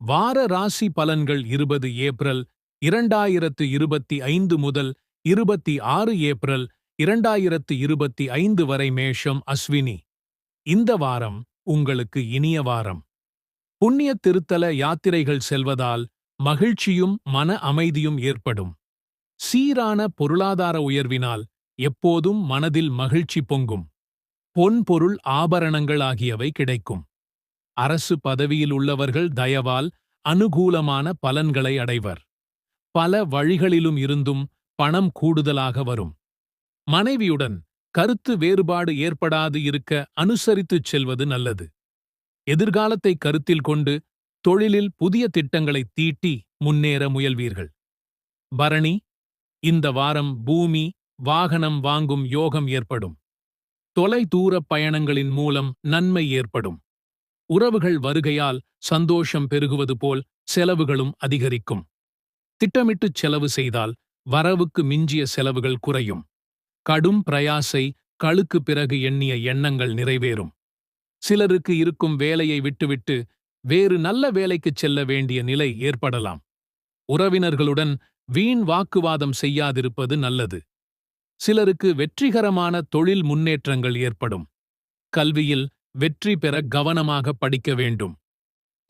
வார ராசி பலன்கள் இருபது ஏப்ரல் இரண்டாயிரத்து இருபத்தி ஐந்து முதல் இருபத்தி ஆறு ஏப்ரல் இரண்டாயிரத்து இருபத்தி ஐந்து வரை மேஷம் அஸ்வினி. இந்த வாரம் உங்களுக்கு இனிய வாரம். புண்ணிய திருத்தல யாத்திரைகள் செல்வதால் மகிழ்ச்சியும் மன அமைதியும் ஏற்படும். சீரான பொருளாதார உயர்வினால் எப்போதும் மனதில் மகிழ்ச்சி பொங்கும். பொன் பொருள் ஆபரணங்கள் ஆகியவை கிடைக்கும். அரசு பதவியில் உள்ளவர்கள் தயவால் அனுகூலமான பலன்களை அடைவர். பல வழிகளிலும் இருந்தும் பணம் கூடுதலாக வரும். மனைவியுடன் கருத்து வேறுபாடு ஏற்படாது இருக்க அனுசரித்துச் செல்வது நல்லது. எதிர்காலத்தை கருத்தில் கொண்டு தொழிலில் புதிய திட்டங்களை தீட்டி முன்னேற முயல்வீர்கள். பரணி இந்த வாரம் பூமி வாகனம் வாங்கும் யோகம் ஏற்படும். தொலைதூரப் பயணங்களின் மூலம் நன்மை ஏற்படும். உறவுகள் வருகையால் சந்தோஷம் பெருகுவது போல் செலவுகளும் அதிகரிக்கும். திட்டமிட்டுச் செலவு செய்தால் வரவுக்கு மிஞ்சிய செலவுகள் குறையும். கடும் பிரயாசை கழுக்கு பிறகு எண்ணிய எண்ணங்கள் நிறைவேறும். சிலருக்கு இருக்கும் வேலையை விட்டுவிட்டு வேறு நல்ல வேலைக்குச் செல்ல வேண்டிய நிலை ஏற்படலாம். உறவினர்களுடன் வீண் வாக்குவாதம் செய்யாதிருப்பது நல்லது. சிலருக்கு வெற்றிகரமான தொழில் முன்னேற்றங்கள் ஏற்படும். கல்வியில் வெற்றி பெற கவனமாக படிக்க வேண்டும்.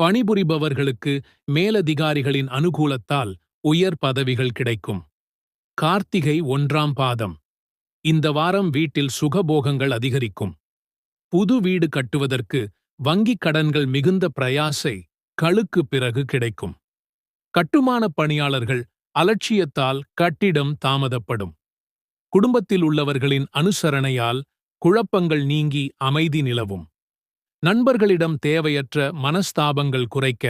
பணிபுரிபவர்களுக்கு மேலதிகாரிகளின் அனுகூலத்தால் உயர் பதவிகள் கிடைக்கும். கார்த்திகை ஒன்றாம் பாதம். இந்த வாரம் வீட்டில் சுகபோகங்கள் அதிகரிக்கும். புது வீடு கட்டுவதற்கு வங்கிக் கடன்கள் மிகுந்த பிரயாசை கழுக்கு பிறகு கிடைக்கும். கட்டுமானப் பணியாளர்கள் அலட்சியத்தால் கட்டிடம் தாமதப்படும். குடும்பத்தில் உள்ளவர்களின் அனுசரணையால் குழப்பங்கள் நீங்கி அமைதி நிலவும். நண்பர்களிடம் தேவையற்ற மனஸ்தாபங்கள் குறைக்க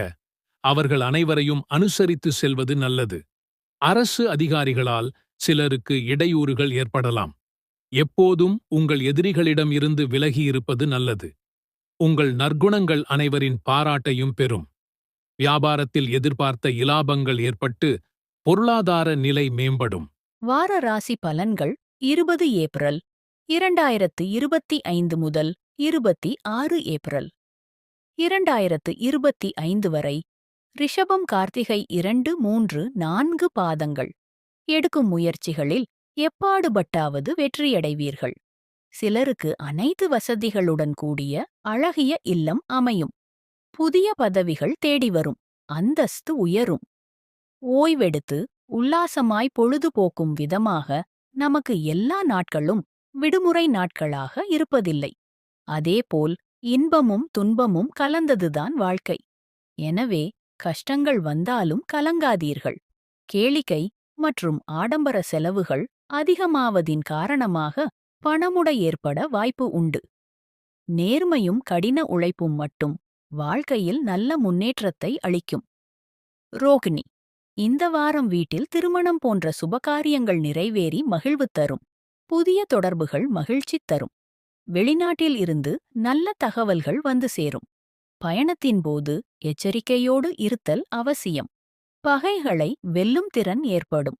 அவர்கள் அனைவரையும் அனுசரித்து செல்வது நல்லது. அரசு அதிகாரிகளால் சிலருக்கு இடையூறுகள் ஏற்படலாம். எப்போதும் உங்கள் எதிரிகளிடம் இருந்து விலகியிருப்பது நல்லது. உங்கள் நற்குணங்கள் அனைவரின் பாராட்டையும் பெறும். வியாபாரத்தில் எதிர்பார்த்த இலாபங்கள் ஏற்பட்டு பொருளாதார நிலை மேம்படும். வார ராசி பலன்கள் இருபது ஏப்ரல். இரண்டாயிரத்து இருபத்தி ஐந்து முதல் இருபத்தி ஆறு ஏப்ரல். இரண்டாயிரத்து இருபத்தி ஐந்து வரை ரிஷபம் கார்த்திகை இரண்டு மூன்று நான்கு பாதங்கள். எடுக்கும் முயற்சிகளில் எப்பாடுபட்டாவது வெற்றியடைவீர்கள். சிலருக்கு அனைத்து வசதிகளுடன் கூடிய அழகிய இல்லம் அமையும். புதிய பதவிகள் தேடி வரும். அந்தஸ்து உயரும். ஓய்வெடுத்து உல்லாசமாய் பொழுதுபோக்கும் விதமாக நமக்கு எல்லா நாட்களும் விடுமுறை நாட்களாக இருப்பதில்லை. அதேபோல் இன்பமும் துன்பமும் கலந்ததுதான் வாழ்க்கை. எனவே கஷ்டங்கள் வந்தாலும் கலங்காதீர்கள். கேளிக்கை மற்றும் ஆடம்பர செலவுகள் அதிகமாவதின் காரணமாக பணமுடை ஏற்பட வாய்ப்பு உண்டு. நேர்மையும் கடின உழைப்பும் மட்டும் வாழ்க்கையில் நல்ல முன்னேற்றத்தை அளிக்கும். ரோகிணி இந்த வாரம் வீட்டில் திருமணம் போன்ற சுபகாரியங்கள் நிறைவேறி மகிழ்வு தரும். புதிய தொடர்புகள் மகிழ்ச்சி தரும். வெளிநாட்டில் இருந்து நல்ல தகவல்கள் வந்து சேரும். பயணத்தின் போது எச்சரிக்கையோடு இருத்தல் அவசியம். பகைகளை வெல்லும் திறன் ஏற்படும்.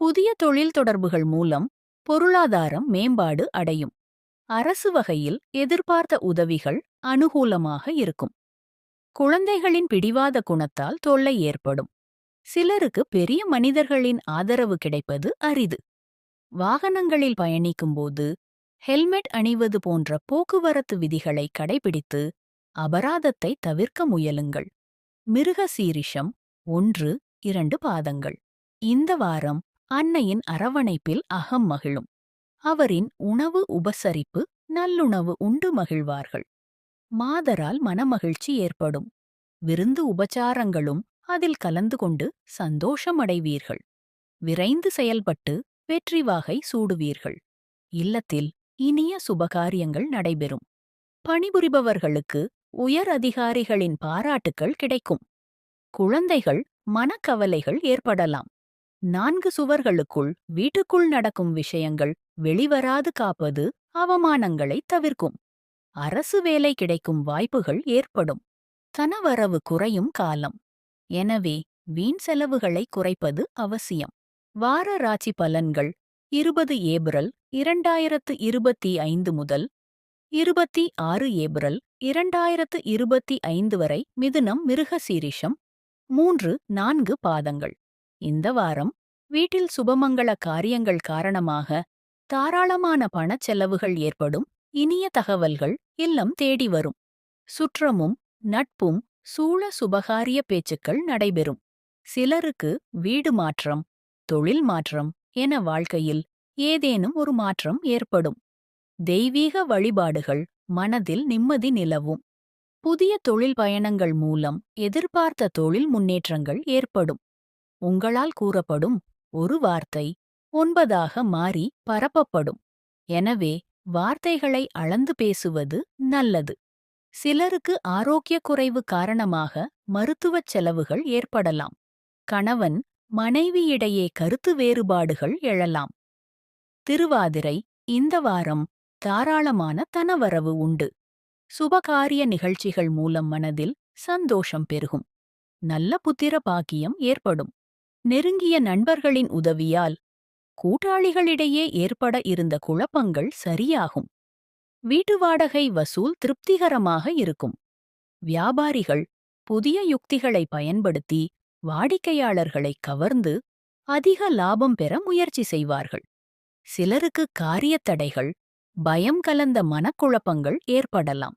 புதிய தொழில் தொடர்புகள் மூலம் பொருளாதாரம் மேம்பாடு அடையும். அரசு வகையில் எதிர்பார்த்த உதவிகள் அனுகூலமாக இருக்கும். குழந்தைகளின் பிடிவாத குணத்தால் தொல்லை ஏற்படும். சிலருக்கு பெரிய மனிதர்களின் ஆதரவு கிடைப்பது அரிது. வாகனங்களில் பயணிக்கும்போது ஹெல்மெட் அணிவது போன்ற போக்குவரத்து விதிகளை கடைபிடித்து அபராதத்தை தவிர்க்க முயலுங்கள். மிருக சீரிஷம் ஒன்று இரண்டு பாதங்கள். இந்த வாரம் அன்னையின் அரவணைப்பில் அகம் மகிழும். அவரின் உணவு உபசரிப்பு நல்லுணவு உண்டு மகிழ்வார்கள். மாதரால் மனமகிழ்ச்சி ஏற்படும். விருந்து உபச்சாரங்களும் அதில் கலந்து கொண்டு சந்தோஷமடைவீர்கள் விரைந்து செயல்பட்டு வெற்றி வாகை சூடுவீர்கள். இல்லத்தில் இனிய சுபகாரியங்கள் நடைபெறும். பணிபுரிபவர்களுக்கு உயர் அதிகாரிகளின் பாராட்டுக்கள் கிடைக்கும். குழந்தைகள் மனக்கவலைகள் ஏற்படலாம். நான்கு சுவர்களுக்குள் வீட்டுக்குள் நடக்கும் விஷயங்கள் வெளிவராது காப்பது அவமானங்களை தவிர்க்கும். அரசு வேலை கிடைக்கும் வாய்ப்புகள் ஏற்படும். தனவரவு குறையும் காலம். எனவே வீண் செலவுகளை குறைப்பது அவசியம். வார ராசி பலன்கள் இருபது ஏப்ரல் இரண்டாயிரத்து இருபத்தி ஐந்து முதல் இருபத்தி ஆறு ஏப்ரல் இரண்டாயிரத்து இருபத்தி ஐந்து வரை மிதுனம் மிருகசீரிஷம். மூன்று நான்கு பாதங்கள். இந்த வாரம் வீட்டில் சுபமங்கள காரியங்கள் காரணமாக தாராளமான பணச் செலவுகள் ஏற்படும். இனிய தகவல்கள் இல்லம் தேடி வரும். சுற்றமும் நட்பும் சூழ சுபகாரிய பேச்சுக்கள் நடைபெறும். சிலருக்கு வீடு மாற்றம் தொழில் மாற்றம் என வாழ்க்கையில் ஏதேனும் ஒரு மாற்றம் ஏற்படும். தெய்வீக வழிபாடுகள் மனதில் நிம்மதி நிலவும். புதிய தொழில் பயணங்கள் மூலம் எதிர்பார்த்த தொழில் முன்னேற்றங்கள் ஏற்படும். உங்களால் கூறப்படும் ஒரு வார்த்தை ஒன்பதாக மாறி பரப்பப்படும். எனவே வார்த்தைகளை அளந்து பேசுவது நல்லது. சிலருக்கு ஆரோக்கியக் குறைவு காரணமாக மருத்துவச் செலவுகள் ஏற்படலாம். கணவன் மனைவியிடையே கருத்து வேறுபாடுகள் எழலாம். திருவாதிரை இந்த வாரம் தாராளமான தனவரவு உண்டு. சுபகாரிய நிகழ்ச்சிகள் மூலம் மனதில் சந்தோஷம் பெருகும். நல்ல புத்திர பாக்கியம் ஏற்படும். நெருங்கிய நண்பர்களின் உதவியால் கூட்டாளிகளிடையே ஏற்பட இருந்த குழப்பங்கள் சரியாகும். வீட்டு வாடகை வசூல் திருப்திகரமாக இருக்கும். வியாபாரிகள் புதிய யுக்திகளை பயன்படுத்தி வாடிக்கையாளர்களை கவர்ந்து அதிக லாபம் பெற முயற்சி செய்வார்கள். சிலருக்கு காரியத் தடைகள் பயம் கலந்த மனக்குழப்பங்கள் ஏற்படலாம்.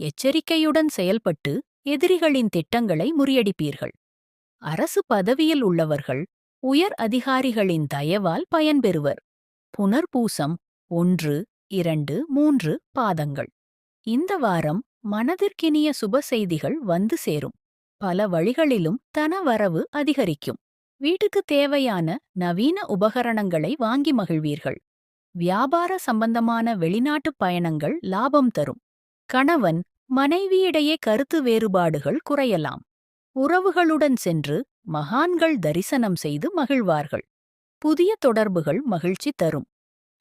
எச்சரிக்கையுடன் செயல்பட்டு எதிரிகளின் திட்டங்களை முறியடிப்பீர்கள். அரசு பதவியில் உள்ளவர்கள் உயர் அதிகாரிகளின் தயவால் பயன்பெறுவர் புனர்பூசம் ஒன்று இரண்டு மூன்று பாதங்கள். இந்த வாரம் மனதிற்கினிய சுப செய்திகள் வந்து சேரும். பல வழிகளிலும் தன வரவு அதிகரிக்கும். வீட்டுக்கு தேவையான நவீன உபகரணங்களை வாங்கி மகிழ்வீர்கள். வியாபார சம்பந்தமான வெளிநாட்டுப் பயணங்கள் லாபம் தரும். கணவன் மனைவியிடையே கருத்து வேறுபாடுகள் குறையலாம். உறவுகளுடன் சென்று மகான்கள் தரிசனம் செய்து மகிழ்வார்கள். புதிய தொடர்புகள் மகிழ்ச்சி தரும்.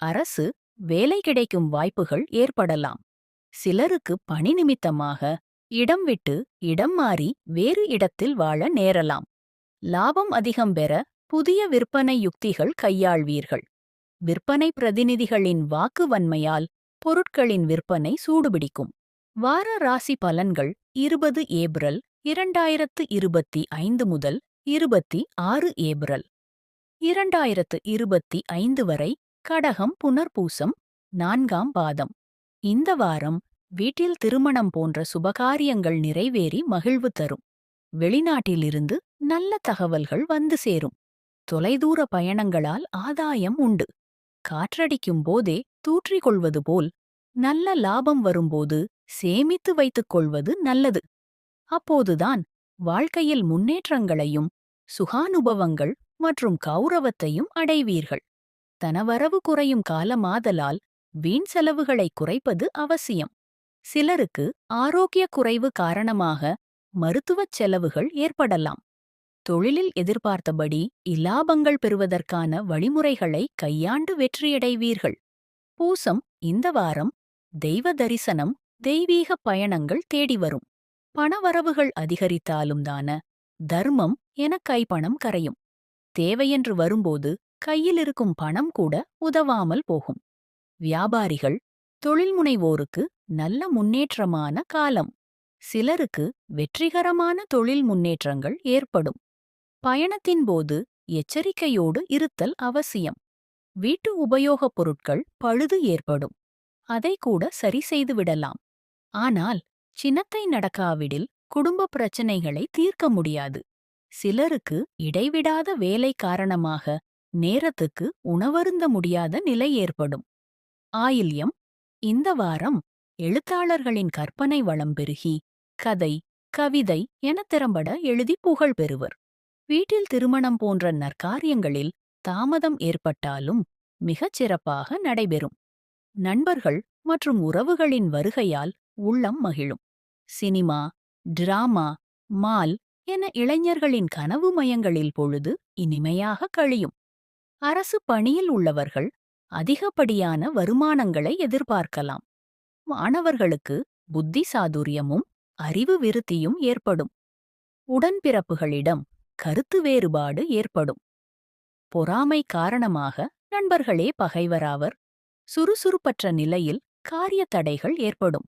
அரசு வேலை கிடைக்கும் வாய்ப்புகள் ஏற்படலாம். சிலருக்கு பணி நிமித்தமாக இடம் விட்டு இடம் மாறி வேறு இடத்தில் வாழ நேரலாம். லாபம் அதிகம் பெற புதிய விற்பனை யுக்திகள் கையாள்வீர்கள். விற்பனை பிரதிநிதிகளின் வாக்கு வன்மையால் பொருட்களின் விற்பனை சூடுபிடிக்கும். வார ராசி பலன்கள் இருபது ஏப்ரல் இரண்டாயிரத்து இருபத்தி ஐந்து முதல் இருபத்தி ஆறு ஏப்ரல். இரண்டாயிரத்து இருபத்தி ஐந்து வரை கடகம் புனர்பூசம் நான்காம் பாதம். இந்த வாரம் வீட்டில் திருமணம் போன்ற சுபகாரியங்கள் நிறைவேறி மகிழ்வு தரும். வெளிநாட்டிலிருந்து நல்ல தகவல்கள் வந்து சேரும். தொலைதூர பயணங்களால் ஆதாயம் உண்டு. காற்றடிக்கும் போதே தூற்றிக் கொள்வது போல் நல்ல லாபம் வரும்போது சேமித்து வைத்துக் கொள்வது நல்லது. அப்போதுதான் வாழ்க்கையில் முன்னேற்றங்களையும் சுகானுபவங்கள் மற்றும் கௌரவத்தையும் அடைவீர்கள். தனவரவு குறையும் காலமாதலால் வீண் செலவுகளை குறைப்பது அவசியம். சிலருக்கு ஆரோக்கிய குறைவு காரணமாக மருத்துவச் செலவுகள் ஏற்படலாம். தொழிலில் எதிர்பார்த்தபடி இலாபங்கள் பெறுவதற்கான வழிமுறைகளை கையாண்டு வெற்றியடைவீர்கள். பூசம் இந்த வாரம் தெய்வ தரிசனம் தெய்வீக பயணங்கள் தேடி வரும். பணவரவுகள் அதிகரித்தாலும் தான தர்மம் என கைப்பணம் கரையும். தேவையென்று வரும்போது கையில் இருக்கும் பணம் கூட உதவாமல் போகும். வியாபாரிகள் தொழில்முனைவோருக்கு நல்ல முன்னேற்றமான காலம். சிலருக்கு வெற்றிகரமான தொழில் முன்னேற்றங்கள் ஏற்படும். பயணத்தின் போது எச்சரிக்கையோடு இருத்தல் அவசியம். வீட்டு உபயோகப் பொருட்கள் பழுது ஏற்படும். அதை கூட சரி செய்து விடலாம். ஆனால் சின்னத்தை நடக்காவிடில் குடும்ப பிரச்சனைகளை தீர்க்க முடியாது. சிலருக்கு இடைவிடாத வேலை காரணமாக நேரத்துக்கு உணவருந்த முடியாத நிலை ஏற்படும். ஆயில்யம் இந்த வாரம் எழுத்தாளர்களின் கற்பனை வளம் பெருகி கதை கவிதை என திறம்பட எழுதி புகழ் பெறுவர். வீட்டில் திருமணம் போன்ற நற்காரியங்களில் தாமதம் ஏற்பட்டாலும் மிகச் சிறப்பாக நடைபெறும். நண்பர்கள் மற்றும் உறவுகளின் வருகையால் உள்ளம் மகிழும். சினிமா டிராமா மால் என இளைஞர்களின் கனவு மயங்களில் பொழுது இனிமையாக கழியும். அரசு பணியில் உள்ளவர்கள் அதிகப்படியான வருமானங்களை எதிர்பார்க்கலாம். மாணவர்களுக்கு புத்தி சாதுரியமும் அறிவு விருத்தியும் ஏற்படும். உடன்பிறப்புகளிடம் கருத்து வேறுபாடு ஏற்படும். பொறாமை காரணமாக நண்பர்களே பகைவராவர் சுறுசுறுப்பற்ற நிலையில் காரிய தடைகள் ஏற்படும்.